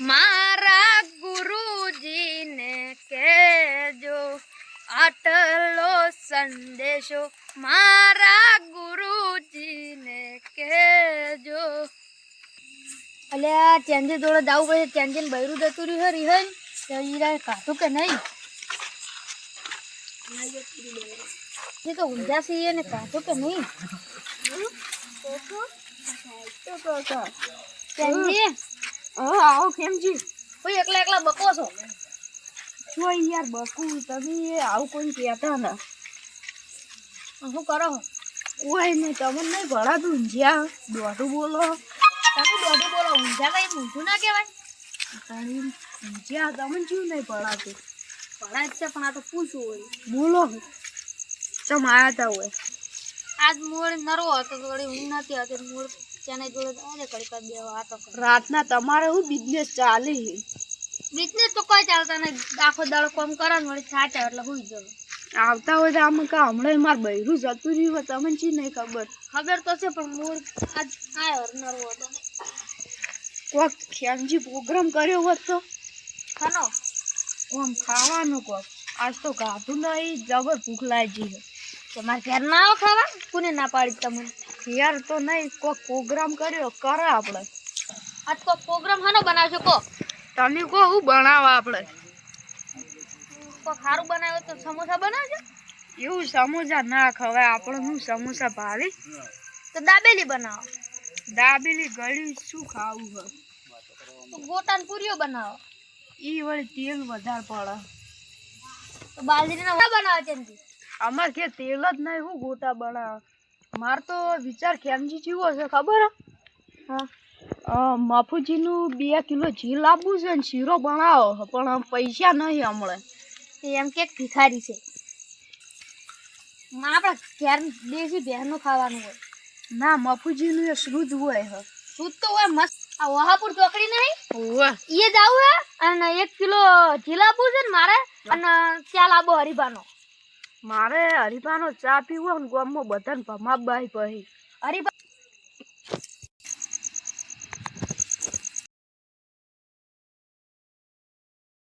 મારા ગુરુજીને કહેજો. આટલો સંદેશો મારા ગુરુજીને કહેજો. અલ્યા ચેન્જે જોડે જવું પડે ચેન્જે બૈરું જતું રહ્યું હે રિહન તો ઈરા કાઢું કે નહીં? એ તો ઉંજાસી ને, કાઢું કે નહીં? ચેન્જી આવો કેમજી કોઈ એકલા એકલા બકો છો? શું યાર બકુ તમે આવું કોઈ કહેતા ને. શું કરો કોઈ નહીં તમને નહીં ભણાતું ઊંઝ્યા દોઢું બોલો. તમે દોઢું બોલો ઊંઝા કઈ ઊંધું ના કહેવાય. ઊંઝ્યા તમને શું નહીં ભણાતું? ભણાય છે પણ આ તો પૂછવું હોય. બોલો. ચમ તા હોય. આજ મૂળ નરો હતો વળી ઊંઘ નથી હતી મૂળ જોડે કડી કડી દેવા કરે. રાતના તમારે શું બિઝનેસ ચાલે? છે બિઝનેસ તો કોઈ ચાલતા નહીં. આખો દાડો કોમ કરે ને વળી સાચા એટલે હુઈ જવું. આવતા હોય તો આમ કા હમણાં માર બૈરું જતું રહ્યું હોય તમને ચી નહીં ખબર? ખબર તો છે પણ મૂળ આજ આવ્યો નરવો હતો કોક ખ્યાનજી પ્રોગ્રામ કર્યો હોત તો? ખાનો? આમ ખાવાનું કોક? આજ તો ગાધું નહીં જબર ભૂખ લાગી છે. તમારે ઘેર ના આવો ખાવા? કોને ના પાડી તમને યાર તો નહીં કોક પ્રોગ્રામ કર્યો કરે આપણે. આજ કોઈ પ્રોગ્રામ હાનો બનાવશો કો. તમે કો હું બનાવવા આપણે. કોઈ સારું બનાવ્યો તો સમોસા બનાવજો. એવું સમોસા ના ખવાય આપણે હું સમોસા ભાવી? તો દાબેલી બનાવો. દાબેલી ગળી શું ખાવું હોય? તો ગોટાન પૂરીઓ બનાવો. ઈ વળી તેલ વધારે પડે. તો બાજરીના બનાવો ચંદી અમારે કે તેલ જ નહીં હું ગોટા બનાવે? માર તો વિચાર કેમજી જીવો છે ખબર? હા. માફુજીનું બે કિલો ઘી લાવવું છે ને શીરો બનાવો પણ પૈસા નહીં હમણાં. એમ કે ભિખારી છે. આપણે ઘેર દેશી ભેરનું ખાવાનું હોય. ના મફુજીનું એ શુદ્ધ હોય હ. શુદ્ધ તો હોય મસ્ત. આ વહાપુર ચોકડી નહીં? હોવે એ જ આવું હે? અને એક કિલો જીલાપુ છે ને મારે અને ત્યાં લાવો હરીબાનો. મારે હરીફાનો ચા પીવો ને ગામમાં બધાને ભમાબાઈ પછી હરીબા